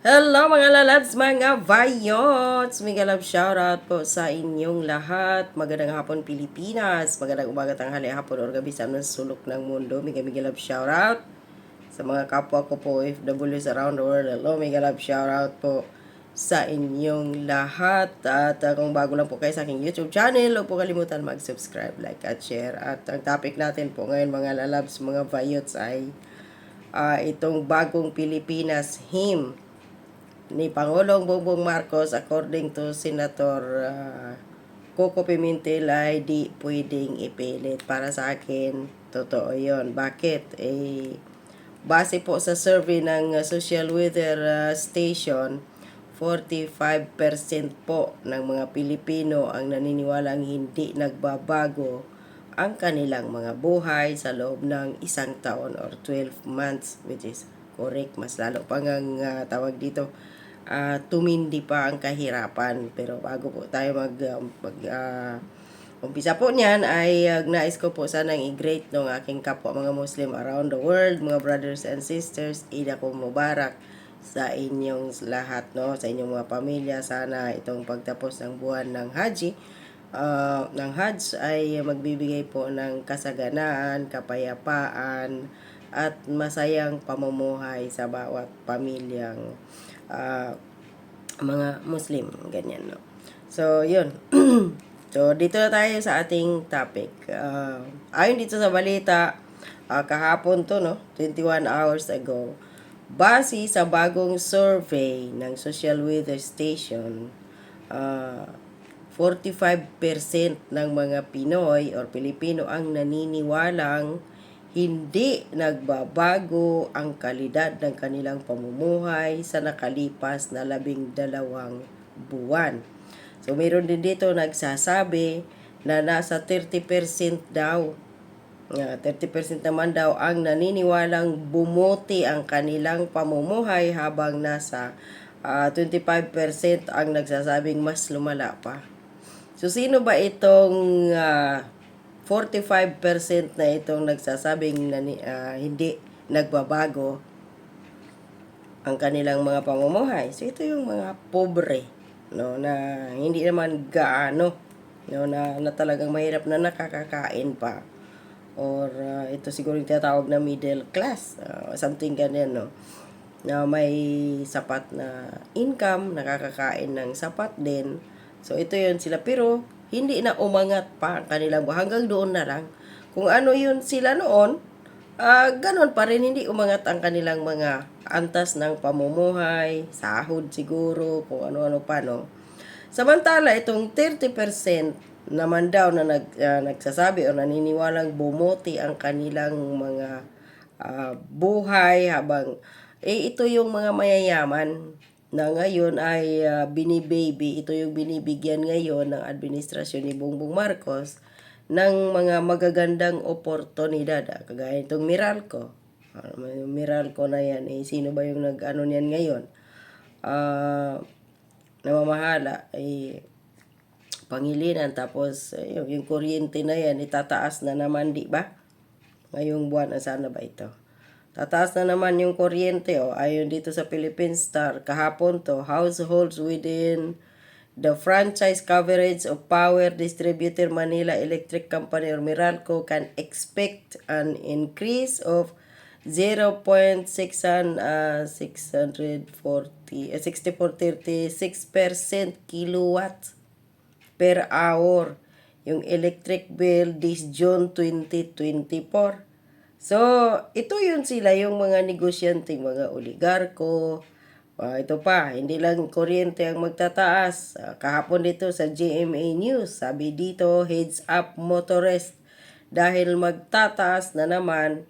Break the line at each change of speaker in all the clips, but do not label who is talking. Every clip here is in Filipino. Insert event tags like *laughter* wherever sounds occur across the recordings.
Hello mga lalabs, mga vayots! Mega love shoutout po sa inyong lahat. Magandang hapon Pilipinas, magandang umaga tanghali hapon or gabi sa anong sulok ng mundo. Mega mega love shoutout sa mga kapwa ko po OFWs around the world. Hello, mega love shoutout po sa inyong lahat. At uh, kung bago lang po kayo sa aking YouTube channel, huwag po kalimutan mag-subscribe, like at share. At ang topic natin po ngayon mga lalabs, mga vayots ay ah, itong bagong Pilipinas hymn ni Pangulong Bongbong Marcos according to Senator uh, Coco Pimentel ay di pwedeng ipilit. Para sa akin, totoo yon Bakit? Eh, base po sa survey ng uh, Social Weather uh, Station, 45% po ng mga Pilipino ang naniniwalang hindi nagbabago ang kanilang mga buhay sa loob ng isang taon or 12 months which is correct mas lalo pang ang uh, tawag dito ah, tumindi pa ang kahirapan. Pero bago po tayo mag, uh, mag ah, umpisa po niyan ay uh, nais ko po sanang i-great ng aking kapwa mga Muslim around the world mga brothers and sisters Ida ko Mubarak sa inyong lahat no? Sa inyong mga pamilya. Sana itong pagtapos ng buwan ng Haji uh, ng Hajj ay magbibigay po ng kasaganaan, kapayapaan, at masayang pamumuhay sa bawat pamilyang uh, mga Muslim. Ganyan, no? So, yun. *clears throat* so, dito na tayo sa ating topic. Uh, ayon dito sa balita, uh, kahapon to, no? 21 hours ago, base sa bagong survey ng Social Weather Station, uh, 45% ng mga Pinoy or Pilipino ang naniniwalang hindi nagbabago ang kalidad ng kanilang pamumuhay sa nakalipas na labing dalawang buwan. So, mayroon din dito nagsasabi na nasa 30% daw, uh, 30% naman daw ang naniniwalang bumuti ang kanilang pamumuhay habang nasa uh, 25% ang nagsasabing mas lumala pa. So, sino ba itong uh, 45% na itong nagsasabing na, uh, hindi nagbabago ang kanilang mga pamumuhay? So, ito yung mga pobre, no, na hindi naman gaano, no, na, na talagang mahirap na nakakakain pa. Or uh, ito siguro yung tinatawag na middle class, uh, something ganyan, no na may sapat na income, nakakakain ng sapat din, So, ito yun sila. Pero, hindi na umangat pa ang kanilang buhay. Hanggang doon na lang. Kung ano yun sila noon, uh, ganon pa rin. Hindi umangat ang kanilang mga antas ng pamumuhay, sahod siguro, kung ano-ano pa, no? Samantala, itong 30% naman daw na nag, uh, nagsasabi o naniniwalang bumuti ang kanilang mga uh, buhay habang eh ito yung mga mayayaman na ngayon ay uh, binibaby, ito yung binibigyan ngayon ng administrasyon ni Bongbong Marcos ng mga magagandang oportunidad. Ah, kagaya itong Miralco. Uh, Miralco na yan, eh, sino ba yung nag-ano niyan ngayon? Uh, namamahala, eh, pangilinan, tapos uh, yung, kuryente na yan, itataas na naman, di ba? Ngayong buwan, sana ba ito? Tataas na naman yung kuryente oh. Ayon dito sa Philippine Star, kahapon to, households within the franchise coverage of Power Distributor Manila Electric Company or Meralco can expect an increase of 0.640 uh, 640 uh, 6436% kilowatts per hour yung electric bill this June 2024 So, ito yun sila yung mga negosyanteng mga oligarko. Uh, ito pa, hindi lang kuryente ang magtataas. Uh, kahapon dito sa GMA News, sabi dito, heads up motorist dahil magtataas na naman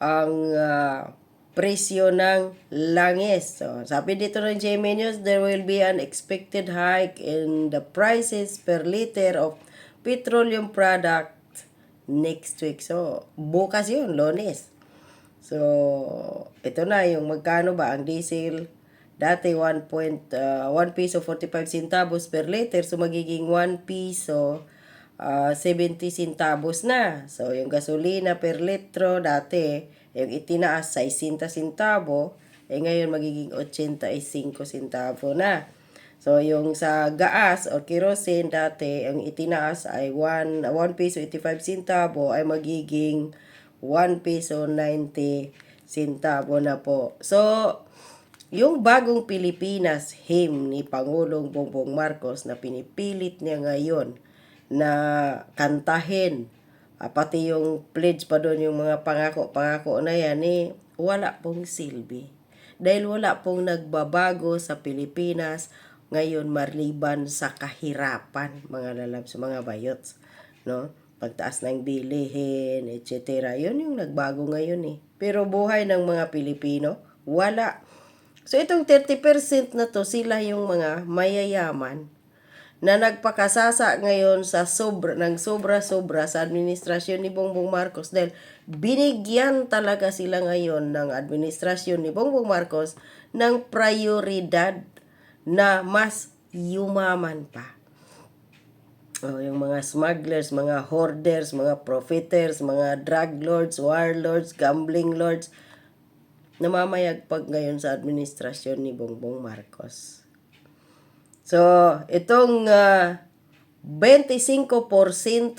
ang uh, presyo ng langis. So, sabi dito ng GMA News, there will be an expected hike in the prices per liter of petroleum product next week. So, bukas yun, lones. So, ito na yung magkano ba ang diesel. Dati 1, point, uh, 1 piso 45 centavos per liter. So, magiging 1 piso uh, 70 centavos na. So, yung gasolina per litro dati, yung itinaas 60 centavo, eh ngayon magiging 85 centavo na. So, yung sa gas or kerosene dati, ang itinaas ay 1, 1 peso 85 centavo ay magiging 1 peso 90 centavo na po. So, yung bagong Pilipinas hymn ni Pangulong Bongbong Marcos na pinipilit niya ngayon na kantahin, ah, pati yung pledge pa doon, yung mga pangako-pangako na yan, eh, wala pong silbi. Dahil wala pong nagbabago sa Pilipinas ngayon marliban sa kahirapan, mga lalabs, mga bayots. No? Pagtaas ng bilihin, etc. Yun yung nagbago ngayon eh. Pero buhay ng mga Pilipino, wala. So itong 30% na to, sila yung mga mayayaman na nagpakasasa ngayon sa sobra, ng sobra-sobra sa administrasyon ni Bongbong Marcos dahil binigyan talaga sila ngayon ng administrasyon ni Bongbong Marcos ng prioridad na mas yumaman pa. Oh, yung mga smugglers, mga hoarders, mga profiteers, mga drug lords, warlords, gambling lords, namamayagpag ngayon sa administrasyon ni Bongbong Marcos. So, itong ah, 25%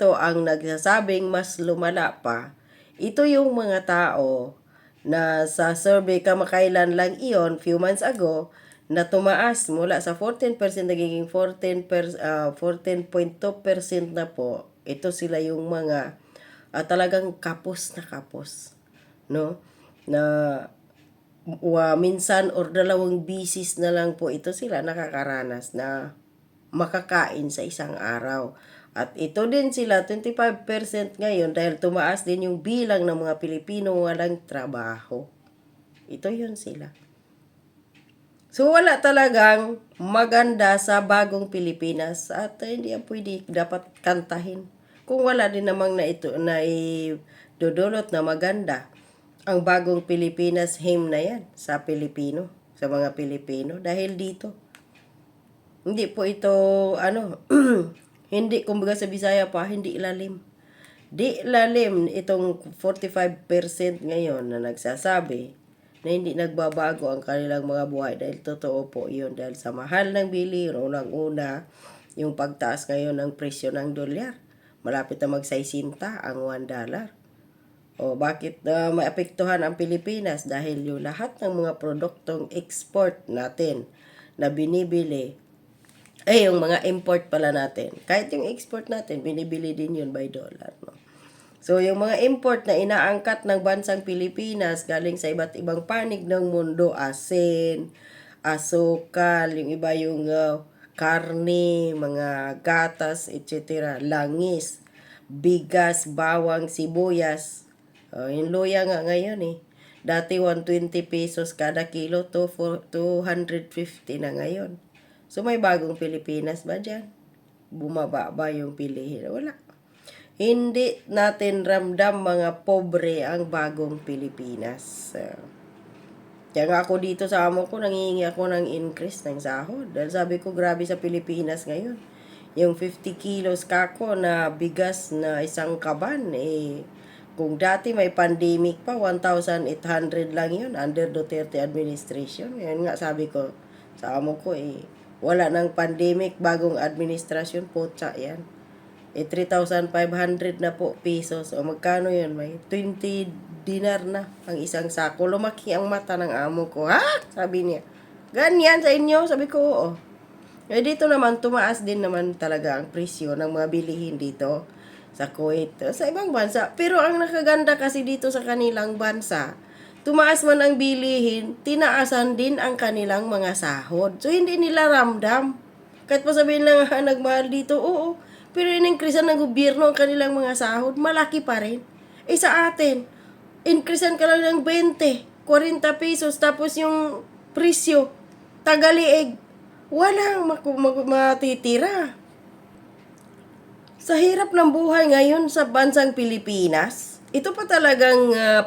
ang nagsasabing mas lumala pa. Ito yung mga tao na sa survey kamakailan lang iyon, few months ago, na tumaas mula sa 14% nagiging 14 per, ah, 14.2% na po. Ito sila yung mga ah, talagang kapos na kapos, no? Na wa minsan or dalawang bisis na lang po ito sila nakakaranas na makakain sa isang araw. At ito din sila, 25% ngayon dahil tumaas din yung bilang ng mga Pilipino walang trabaho. Ito yun sila. So wala talagang maganda sa bagong Pilipinas at uh, hindi yan pwede dapat kantahin. Kung wala din namang na ito na dudulot na maganda ang bagong Pilipinas hymn na yan sa Pilipino, sa mga Pilipino dahil dito. Hindi po ito ano *clears throat* hindi kumbaga sa Bisaya pa hindi lalim. Di lalim itong 45% ngayon na nagsasabi na hindi nagbabago ang kanilang mga buhay dahil totoo po yun dahil sa mahal ng bili, unang-una yung pagtaas ngayon ng presyo ng dolyar. Malapit na magsaysinta ang 1 dollar. O bakit uh, maapektuhan ang Pilipinas? Dahil yung lahat ng mga produktong export natin na binibili, eh yung mga import pala natin, kahit yung export natin, binibili din yun by dollar. No? So, yung mga import na inaangkat ng bansang Pilipinas galing sa iba't ibang panig ng mundo, asin, asukal, yung iba yung uh, karne, mga gatas, etc., langis, bigas, bawang, sibuyas. Uh, yung luya nga ngayon eh. Dati 120 pesos kada kilo to 250 na ngayon. So may bagong Pilipinas ba dyan? Bumaba ba yung pilihin? Wala. Hindi natin ramdam mga pobre ang bagong Pilipinas. Uh, kaya nga ako dito sa amo ko, nangihingi ako ng increase ng sahod. Dahil sabi ko, grabe sa Pilipinas ngayon. Yung 50 kilos kako na bigas na isang kaban, eh, kung dati may pandemic pa, 1,800 lang yun under Duterte administration. Yan nga sabi ko sa amo ko, eh, wala ng pandemic, bagong administrasyon, putsa yan eh 3,500 na po pesos. O magkano yun? May 20 dinar na ang isang sako. Lumaki ang mata ng amo ko. Ha? Sabi niya. Ganyan sa inyo? Sabi ko, oo. Eh dito naman, tumaas din naman talaga ang presyo ng mga bilihin dito sa Kuwait, sa ibang bansa. Pero ang nakaganda kasi dito sa kanilang bansa, tumaas man ang bilihin, tinaasan din ang kanilang mga sahod. So, hindi nila ramdam. Kahit pa sabihin lang, ha, *laughs* nagmahal dito, oo, pero in-increasean ng gobyerno ang kanilang mga sahod, malaki pa rin. Eh sa atin, increasean ka lang ng 20, 40 pesos, tapos yung presyo, tagalieg, walang maku- mag- matitira. Sa hirap ng buhay ngayon sa bansang Pilipinas, ito pa talagang uh,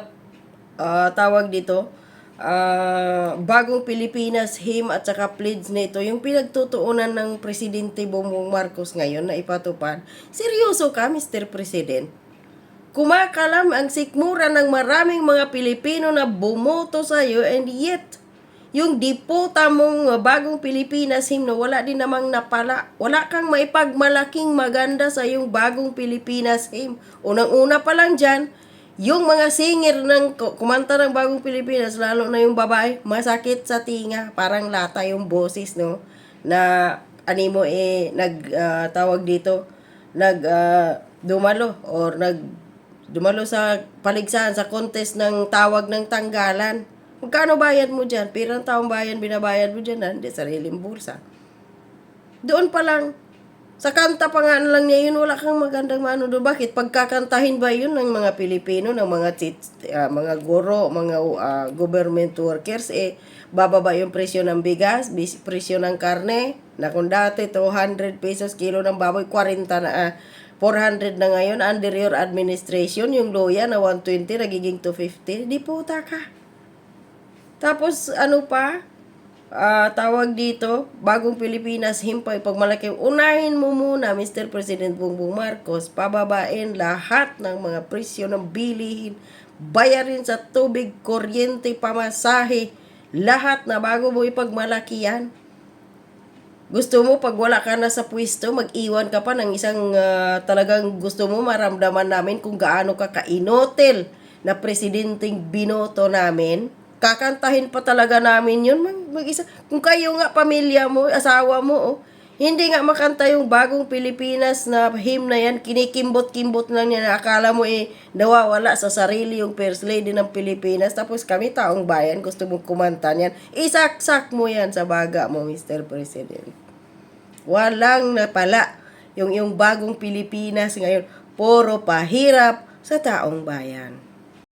uh, tawag dito, uh, bagong Pilipinas him at saka pledge nito yung pinagtutuunan ng Presidente Bongbong Marcos ngayon na ipatupad. Seryoso ka, Mr. President? Kumakalam ang sikmura ng maraming mga Pilipino na bumoto sa iyo and yet yung diputa mong bagong Pilipinas hymno, wala din namang napala. Wala kang maipagmalaking maganda sa yung bagong Pilipinas hymn. Unang-una pa lang dyan, yung mga singer ng ku- kumanta ng bagong Pilipinas, lalo na yung babae, masakit sa tinga. Parang lata yung boses, no? Na animo eh, nag ah, tawag dito, nag ah, dumalo or nag dumalo sa paligsahan sa contest ng tawag ng tanggalan. Magkano bayad mo dyan? Pirang taong bayan binabayad mo dyan, hindi sariling bulsa. Doon pa lang, sa kanta pa nga lang niya yun, wala kang magandang mano doon. Bakit? Pagkakantahin ba yun ng mga Pilipino, ng mga tit, ah, mga guro, mga ah, government workers, eh, bababa yung presyo ng bigas, presyo ng karne, na kung dati 200 pesos kilo ng baboy, 40 na, ah, 400 na ngayon, under your administration, yung loya na 120, nagiging 250, di puta ka. Tapos ano pa? Ah, tawag dito, bagong Pilipinas, himpay, pagmalaki. Unahin mo muna, Mr. President Bongbong Marcos, pababain lahat ng mga presyo ng bilihin, bayarin sa tubig, kuryente, pamasahe, lahat na bago mo ipagmalaki yan. Gusto mo pag wala ka na sa pwesto, mag-iwan ka pa ng isang ah, talagang gusto mo maramdaman namin kung gaano ka kainotel na presidenteng binoto namin. Kakantahin pa talaga namin yun. Mag, mag-isa. Kung kayo nga, pamilya mo, asawa mo, oh, hindi nga makanta yung bagong Pilipinas na hymn na yan, kinikimbot-kimbot lang yan. Akala mo eh, nawawala sa sarili yung First Lady ng Pilipinas. Tapos kami, taong bayan, gusto mong kumanta niyan. Isaksak mo yan sa baga mo, Mr. President. Walang napala yung yung bagong Pilipinas ngayon. Puro pahirap sa taong bayan.